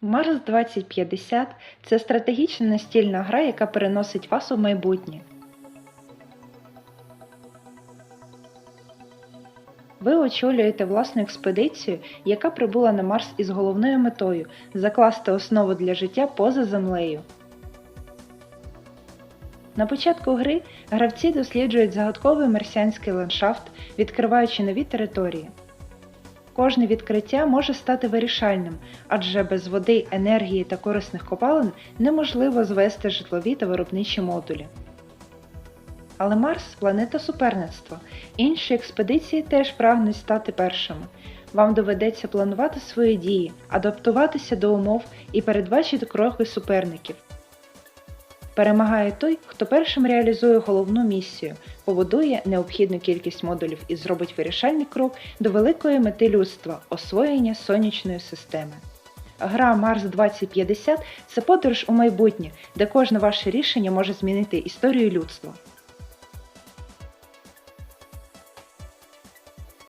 Марс 2050 це стратегічна настільна гра, яка переносить вас у майбутнє. Ви очолюєте власну експедицію, яка прибула на Марс із головною метою закласти основу для життя поза Землею. На початку гри гравці досліджують загадковий марсіанський ландшафт, відкриваючи нові території. Кожне відкриття може стати вирішальним, адже без води, енергії та корисних копалин неможливо звести житлові та виробничі модулі. Але Марс планета суперництва. Інші експедиції теж прагнуть стати першими. Вам доведеться планувати свої дії, адаптуватися до умов і передбачити кроки суперників. Перемагає той, хто першим реалізує головну місію, побудує необхідну кількість модулів і зробить вирішальний крок до великої мети людства освоєння сонячної системи. Гра Марс 2050 це подорож у майбутнє, де кожне ваше рішення може змінити історію людства.